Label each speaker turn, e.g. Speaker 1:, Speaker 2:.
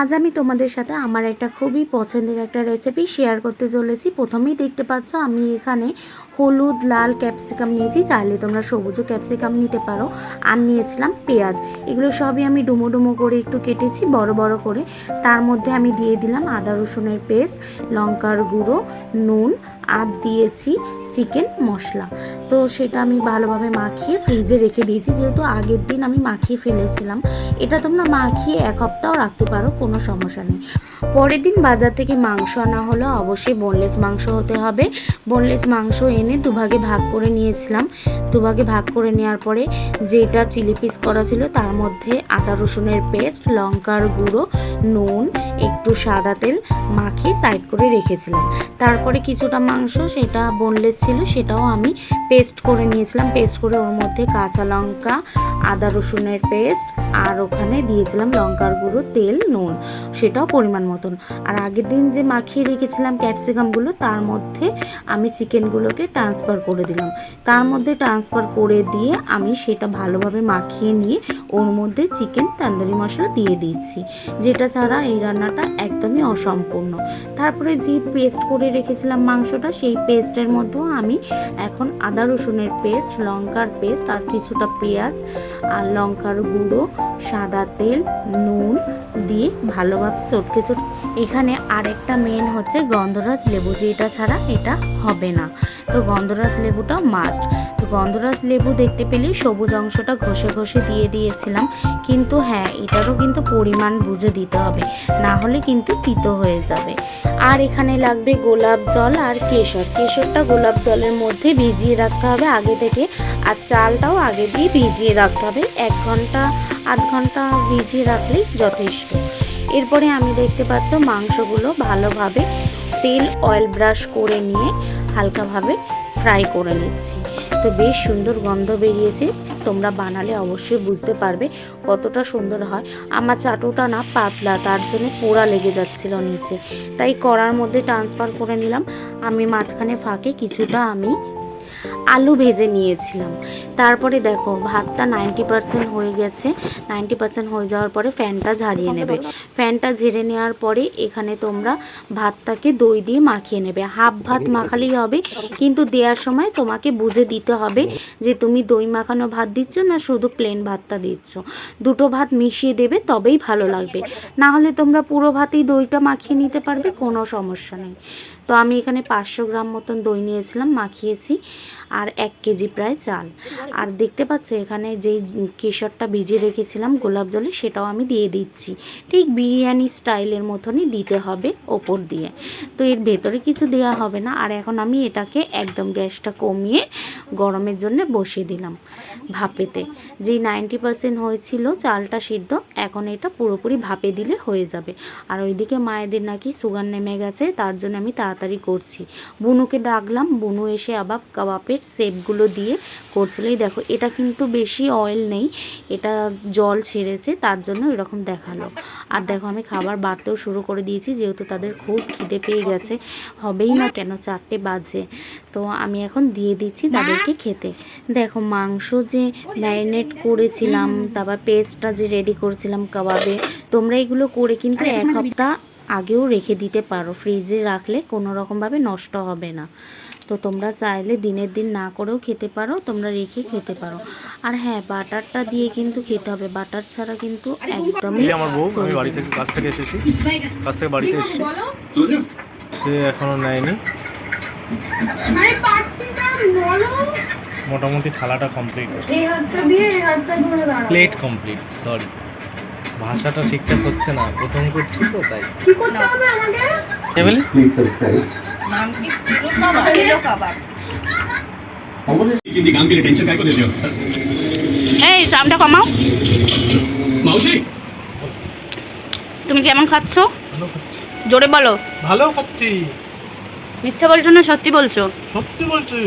Speaker 1: আজ আমি তোমাদের সাথে আমার একটা খুবই পছন্দের একটা রেসিপি শেয়ার করতে চলেছি। প্রথমেই দেখতে পাচ্ছ আমি এখানে হলুদ, লাল ক্যাপসিকাম নিয়েছি। চাইলে তোমরা সবুজ ক্যাপসিকাম নিতে পারো। আর নিয়েছিলাম পেঁয়াজ। এগুলো সবই আমি ডুমো ডুমো করে একটু কেটেছি, বড় বড় করে। তার মধ্যে আমি দিয়ে দিলাম আদা রসুনের পেস্ট লঙ্কার গুঁড়ো, নুন আর দিয়েছি চিকেন মশলা। তো সেটা আমি ভালোভাবে মাখিয়ে ফ্রিজে রেখে দিয়েছি। যেহেতু আগের দিন আমি মাখিয়ে ফেলেছিলাম, এটা তোমরা মাখিয়ে এক সপ্তাহ রাখতে পারো, কোনো সমস্যা নেই। পরের দিন বাজার থেকে মাংস আনা হলো। অবশ্যই বোনলেস মাংস হতে হবে। বোনলেস মাংস এনে দুভাগে ভাগ করে নিয়েছিলাম। দুভাগে ভাগ করে নেওয়ার পরে যেটা চিলি পিস করা ছিল, তার মধ্যে আদা রসুনের পেস্ট লঙ্কার গুঁড়ো, নুন একটু সাদা তেল মাখিয়ে সাইড করে রেখেছিলাম। তারপরে কিছুটা মাংস, সেটা বোনলেস ছিল, সেটাও আমি পেস্ট করে নিয়েছিলাম। পেস্ট করে ওর মধ্যে কাঁচা লঙ্কা, আদা রসুনের পেস্ট আর ওখানে দিয়েছিলাম লঙ্কার গুঁড়ো, তেল, নুন, সেটাও পরিমাণ মতন। আর আগের দিন যে মাখিয়ে রেখেছিলাম ক্যাপসিকামগুলো তার মধ্যে আমি চিকেনগুলোকে ট্রান্সফার করে দিলাম। তার মধ্যে ট্রান্সফার করে দিয়ে আমি সেটা ভালোভাবে মাখিয়ে নিয়ে ওর মধ্যে চিকেন তান্দুরি মশলা দিয়ে দিচ্ছি। যেটা ছাড়া এই রান্নাটা একদমই অসম্পূর্ণ। তারপরে যে পেস্ট করে রেখেছিলাম মাংসটা, সেই পেস্টের মধ্যেও আমি এখন আদা রসুনের পেস্ট লঙ্কার পেস্ট আর কিছুটা পেঁয়াজ আর লঙ্কার গুঁড়ো, সাদা তেল, নুন দিয়ে ভালোভাবে চটকে চটকে। এখানে আরেকটা মেন হচ্ছে গন্ধরাজ লেবু, যেটা ছাড়া এটা হবে না। তো গন্ধরাজ লেবুটা মাস্ট তো গন্ধরাজ লেবু দেখতে পেলে সবুজ অংশটা ঘষে ঘষে দিয়ে দিয়েছিলাম। কিন্তু হ্যাঁ এটারও কিন্তু পরিমাণ বুঝে দিতে হবে। না হলে কিন্তু তিতো হয়ে যাবে। আর এখানে লাগবে গোলাপ জল আর কেশর। কেশরটা গোলাপ জলের মধ্যে ভিজিয়ে রাখতে হবে আগে থেকে। আর চালটাও আগে দিয়ে ভিজিয়ে রাখতে হবে। এক ঘণ্টা, আধ ঘণ্টা ভিজিয়ে রাখলেই যথেষ্ট। এরপরে আমি দেখতে পাচ্ছ মাংসগুলো ভালোভাবে তেল অয়েল ব্রাশ করে নিয়ে হালকাভাবে ফ্রাই করে নিচ্ছি। তো বেশ সুন্দর গন্ধ বেরিয়েছে। তোমরা বানালে অবশ্যই বুঝতে পারবে কতটা সুন্দর হয়। আমার চাটুটা না পাতলা, তার জন্য পোড়া লেগে যাচ্ছিল নিচে। তাই কড়ার মধ্যে ট্রান্সফার করে নিলাম। আমি মাঝখানে ফাঁকে কিছুটা আমি আলু ভেজে নিয়েছিলাম। তারপরে দেখো ভাতটা নাইনটি পার্সেন্ট হয়ে গেছে। নাইনটি পার্সেন্ট হয়ে যাওয়ার পরে ফ্যানটা ঝারিয়ে নেবে। ফ্যানটা ঝেড়ে নেওয়ার পরে এখানে তোমরা ভাতটাকে দই দিয়ে মাখিয়ে নেবে। হাফ ভাত মাখালেই হবে কিন্তু দেওয়ার সময় তোমাকে বুঝে দিতে হবে যে তুমি দই মাখানো ভাত দিচ্ছ না শুধু প্লেন ভাতটা দিচ্ছ। দুটো ভাত মিশিয়ে দেবে তবেই ভালো লাগবে। না হলে তোমরা পুরো ভাতেই দইটা মাখিয়ে নিতে পারবে কোনো সমস্যা নেই। তো আমি এখানে পাঁচশো গ্রাম মতন দই নিয়েছিলাম, মাখিয়েছি, আর এক কেজি প্রায় চাল। আর দেখতে পাচ্ছ এখানে যেই কেশরটা ভিজিয়ে রেখেছিলাম গোলাপ জলে, সেটাও আমি দিয়ে দিচ্ছি। ঠিক বিরিয়ানি স্টাইলের মতনই দিতে হবে ওপর দিয়ে। তো এর ভেতরে কিছু দেওয়া হবে না, আর এখন আমি এটাকে একদম গ্যাসটা কমিয়ে গরমের জন্য বসিয়ে দিলাম ভাপেতে। যেই নাইনটি পার্সেন্ট হয়েছিল চালটা সিদ্ধ এখন এটা পুরোপুরি ভাপে দিলে হয়ে যাবে। আর ওইদিকে মায়েদের নাকি সুগার নেমে গেছে, তার জন্য আমি তাড়াতাড়ি করছি। বুনুকে ডাকলাম, বুনু এসে আবার কাবাবের শেপগুলো দিয়ে করছিল। এই দেখো, এটা কিন্তু বেশি অয়েল নেই, এটা জল ছেড়েছে, তার জন্য এরকম দেখাল। আর দেখো, আমি খাবার বাড়তেও শুরু করে দিয়েছি, যেহেতু তাদের খুব খিদে পেয়ে গেছে। হবেই না কেন, চারটে বাজে। তো আমি এখন দিয়ে দিচ্ছি তাদেরকে খেতে। দেখো, মাংস যে ম্যারিনেট করেছিলাম, তারপর পেস্টটা যে রেডি করেছিলাম কাবাবে। তোমরা এগুলো করে কিন্তু এক সপ্তাহ আগেও রেখে দিতে পারো। ফ্রিজে রাখলে কোনো রকমভাবে নষ্ট হবে না। তো তোমরা চাইলে দিনের দিন না করেও খেতে পারো তোমরা রেখে খেতে পারো। আর হ্যাঁ বাটারটা দিয়ে কিন্তু খেতে হবে। বাটার ছাড়া কিন্তু একদমই
Speaker 2: এই আমার বউ আমি বাড়ি থেকে কাজ থেকে এসেছি। কাজ থেকে বাড়িতে এসেছি। সে এখনও নেয়নি।
Speaker 3: আরে পারছি না বলো।
Speaker 2: মোটামুটি থালাটা কমপ্লিট
Speaker 3: এই হাতটা দিয়ে এই হাতটা ধরে দাঁড়াও।
Speaker 2: প্লেট কমপ্লিট সরি ভাষাটা ঠিকঠাক হচ্ছে না প্রথম করছি তো তাই।
Speaker 3: কি করতে হবে আমাকে?
Speaker 4: প্লিজ সাবস্ক্রাইব নাম কি? অবশ্যই। করে টেনশন কাই করে দিও
Speaker 1: এই সামটা কমাও।
Speaker 4: মাউসি!
Speaker 1: তুমি কেমন
Speaker 2: খাচ্ছ।
Speaker 1: জোরে বলো।
Speaker 2: ভালো খাচ্ছি।
Speaker 1: মিথ্যা বলছো না সত্যি বলছো?
Speaker 2: সত্যি বলছি।